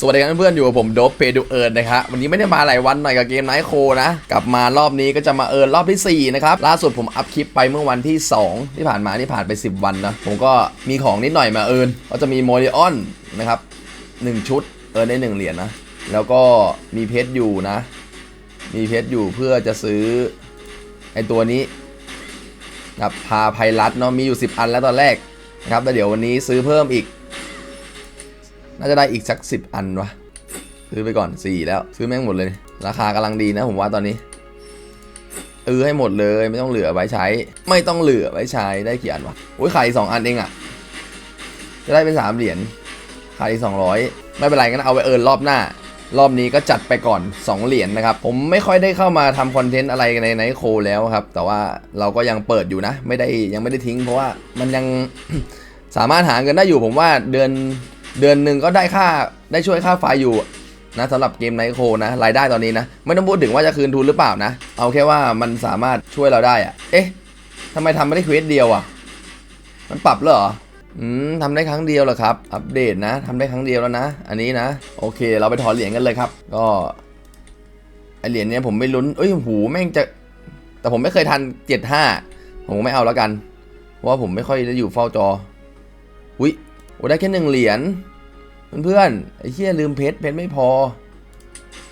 สวัสดีครับเพื่อนๆอยู่กับผมโดบเพดูเอิร์นนะครับวันนี้ไม่ได้มาหลายวันหน่อยกับเกมไนท์โคนะ กลับมารอบนี้ก็จะมาเอิร์นรอบที่ 4 นะครับ ล่าสุดผมอัพคลิปไปเมื่อวันที่ 2 ที่ผ่านมาที่ผ่านไป 10 วันนะ ผมก็มีของนิดหน่อยมาเอิร์นก็จะมีโมดิออนนะครับ 1 ชุดเอิร์นได้ 1 เหรียญนะแล้วก็มีเพชรอยู่นะ มีเพชรอยู่เพื่อจะซื้อไอตัวนี้นะพาไพรัตเนาะมีอยู่ 10 อันแล้วตอนแรกนะครับแต่เดี๋ยววันนี้ซื้อเพิ่มอีก น่าจะได้อีกสักสิบอันวะซื้อไปก่อนสี่แล้ว ซื้อแม่งหมดเลย ราคากำลังดีนะผมว่าตอนนี้เออให้หมดเลยไม่ต้องเหลือไว้ใช้ ไม่ต้องเหลือไว้ใช้ได้กี่อันวะโอ้ยขายอีกสองอันเองอะจะได้เป็นสามเหรียญขายอีกสองร้อยไม่เป็นไรงั้นเอาไว้เอินรอบหน้า รอบนี้ก็จัดไปก่อน 2 เหรียญนะครับ ผมไม่ค่อยได้เข้ามาทำคอนเทนต์อะไรในไนโคแล้วครับ แต่ว่าเราก็ยังเปิดอยู่นะ ไม่ได้ยังไม่ได้ทิ้ง เพราะว่ามันยังสามารถหาเงินได้อยู่ผมว่าเดือน เดือนหนึ่งก็ได้ค่าได้ช่วยค่าไฟอยู่นะสำหรับเกมไนโคนะรายได้ตอนนี้นะ ไม่ต้องพูดถึงว่าจะคืนทุนหรือเปล่านะ เอาแค่ว่ามันสามารถช่วยเราได้อะเอ๊ะทำไมทำไม่ได้เควสเดียวอะมันปรับแล้วเหรออืมทำได้ครั้งเดียวเหรอครับ อัปเดตนะทำได้ครั้งเดียวแล้วนะ อันนี้นะ โอเค เราไปถอนเหรียญกันเลยครับ ก็ไอเหรียญเนี้ยผมไม่ลุ้นเอ้ยหูแม่งจะ แต่ผมไม่เคยทันเจ็ดห้าผมไม่เอาแล้วกัน เพราะว่าผมไม่ค่อยได้อยู่เฝ้าจออุ้ย โอ้ได้แค่หนึ่งเหรียญเพื่อนๆไอ้เหี้ยลืมเพชรเพชรไม่พอ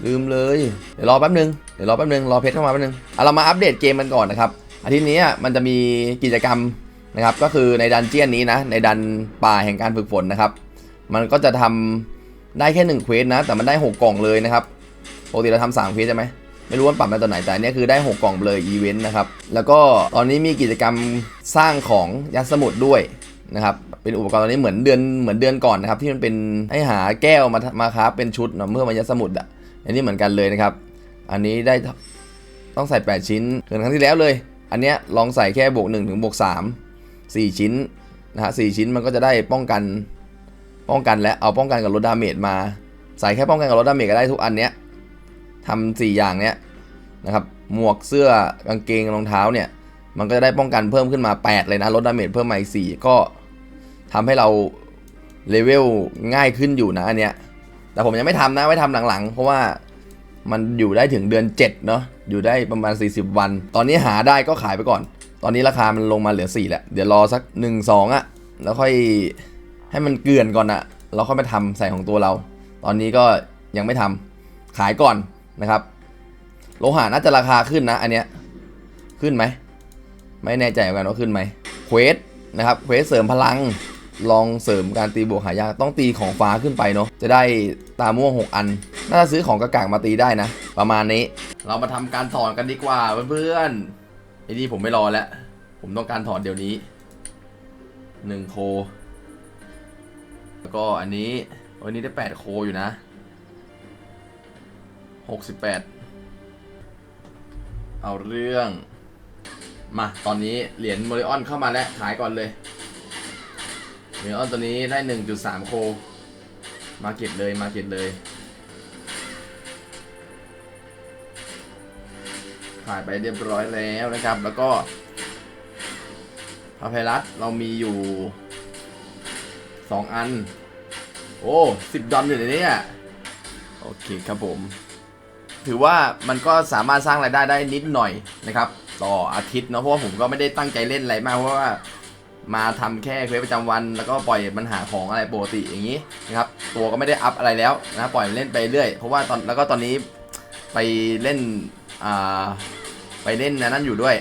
ลืมเลยเดี๋ยวรอแป๊บนึงเดี๋ยวรอแป๊บนึงรอเพชรเข้ามาแป๊บนึงเอาเรามาอัปเดตเกมกันก่อนนะครับอาทิตย์นี้อะมันจะมีกิจกรรมนะครับก็คือในดันเจียนนี้นะ ในดันป่าแห่งการฝึกฝนนะครับ มันก็จะทำได้แค่หนึ่งเควสนะ แต่มันได้หกกล่องเลยนะครับปกติเราทำสามเควสใช่ไหมไม่รู้ว่าปรับมาตอนไหนแต่เนี้ยคือได้หกกล่องเลยอีเวนต์นะครับแล้วก็ตอนนี้มีกิจกรรมสร้างของยัดสมุดด้วยนะครับ เป็นอุปกรณ์ตอนนี้เหมือนเดือนเหมือนเดือนก่อนนะครับที่มันเป็นให้หาแก้วมามาครับเป็นชุดเนาะเมื่อมายัดสมุดอะอันนี้เหมือนกันเลยนะครับ อันนี้ได้ต้องใส่ 8 ชิ้นเหมือนครั้งที่แล้วเลย อันเนี้ยลองใส่แค่บวก1ถึงบวก3 4 ชิ้นนะฮะสชิ้นมันก็จะได้ป้องกันป้องกันและเอาป้องกันกับลดดาเมจมา ใส่แค่ป้องกันกับลดดาเมจก็ได้ทุกอันเนี้ยทำสี่อย่างเนี้ยนะครับหมวกเสื้อกางเกงรองเท้าเนี่ยมันก็จะได้ป้องกันเพิ่มขึ้นมา 8 เลยนะลดดาเมจเพิ่มมาอีก4ก็ ทำให้เราเลเวลง่ายขึ้นอยู่นะอันเนี้ย แต่ผมยังไม่ทำนะไว้ทำหลังๆ เพราะว่ามันอยู่ได้ถึงเดือน 7 เนาะอยู่ได้ประมาณ 40 วัน ตอนนี้หาได้ก็ขายไปก่อน ตอนนี้ราคามันลงมาเหลือ4แล้วเดี๋ยวรอสัก 1 2อะ แล้วค่อยให้มันเกลื่อนก่อนอะเราค่อยไปทำใส่ของตัวเรา ตอนนี้ก็ยังไม่ทำขายก่อนนะครับ โลหะน่าจะราคาขึ้นนะ อันเนี้ยขึ้นไหม ไม่แน่ใจเหมือนกันว่าขึ้นไหมเควสนะครับเควสเสริมพลัง ลองเสริมการตีบวกหายากต้องตีของฟ้าขึ้นไปเนาะจะได้ตาม่วง 6 อัน น่าจะซื้อของกระกากมาตีได้นะ ประมาณนี้ เรามาทำการถอนกันดีกว่าเพื่อนๆไอ้นี่ผมไม่รอแล้ว ผมต้องการถอนเดี๋ยวนี้หนึ่งโค แล้วก็อันนี้วันนี้ได้8โคอยู่นะ68เอาเรื่อง มาตอนนี้เหรียญโมริออนเข้ามาแล้วขายก่อนเลย มริออนตัวนี้ได้ 1.3 โค มาเก็ตเลย มาเก็ตเลย ขายไปเรียบร้อยแล้วนะครับ แล้วก็พาเพรัสเรามีอยู่ 2 อัน โอ้สิบดอลอยู่ในนี้อะโอเคครับผม ถือว่ามันก็สามารถสร้างรายได้ได้นิดหน่อยนะครับ ต่ออาทิตย์เนาะเพราะว่าผมก็ไม่ได้ตั้งใจเล่นอะไรมากเพราะว่า มาทำแค่เควสประจำวัน แล้วก็ปล่อยมันหาของอะไรปกติอย่างนี้นะครับตัวก็ไม่ได้อัพอะไรแล้วนะปล่อยเล่นไปเรื่อยเพราะว่าตอนแล้วก็ตอนนี้ไปเล่นอ่าไปเล่นนั่นอยู่ด้วย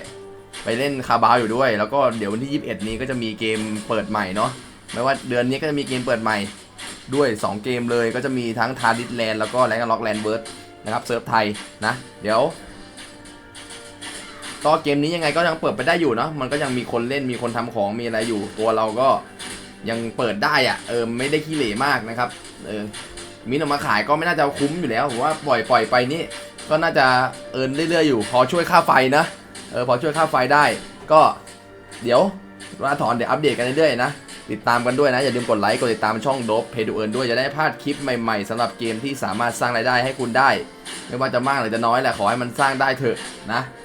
ไปเล่นคาบาวอยู่ด้วย แล้วก็เดี๋ยววันที่ 21 นี้ก็จะมีเกมเปิดใหม่เนาะไม่ว่าเดือนนี้ก็จะมีเกมเปิดใหม่ด้วย 2 เกมเลยก็จะมีทั้งทาร์ดิสแลนด์แล้วก็แรงล็อกแลนด์เบิร์ดนะครับเซิร์ฟไทยนะเดี๋ยว ก็เกมนี้ยังไงก็ยังเปิดไปได้อยู่เนาะมันก็ยังมีคนเล่นมีคนทำของมีอะไรอยู่ ตัวเราก็ยังเปิดได้อะเออไม่ได้ขี้เหร่มากนะครับเออมินออกมาขายก็ไม่น่าจะคุ้มอยู่แล้วผมว่าปล่อยปล่อยไปนี่ก็น่าจะเอินเรื่อยๆอยู่ พอช่วยค่าไฟนะเออพอช่วยค่าไฟได้ ก็เดี๋ยวมาถอนเดี๋ยวอัปเดตกันเรื่อยๆนะติดตามกันด้วยนะ อย่าลืมกดไลค์กดติดตามช่องโดบเพดูเอินด้วยจะได้พลาดคลิปใหม่ๆสำหรับเกมที่สามารถสร้างรายได้ให้คุณได้ ไม่ว่าจะมากหรือจะน้อยแหละขอให้มันสร้างได้เถอะนะ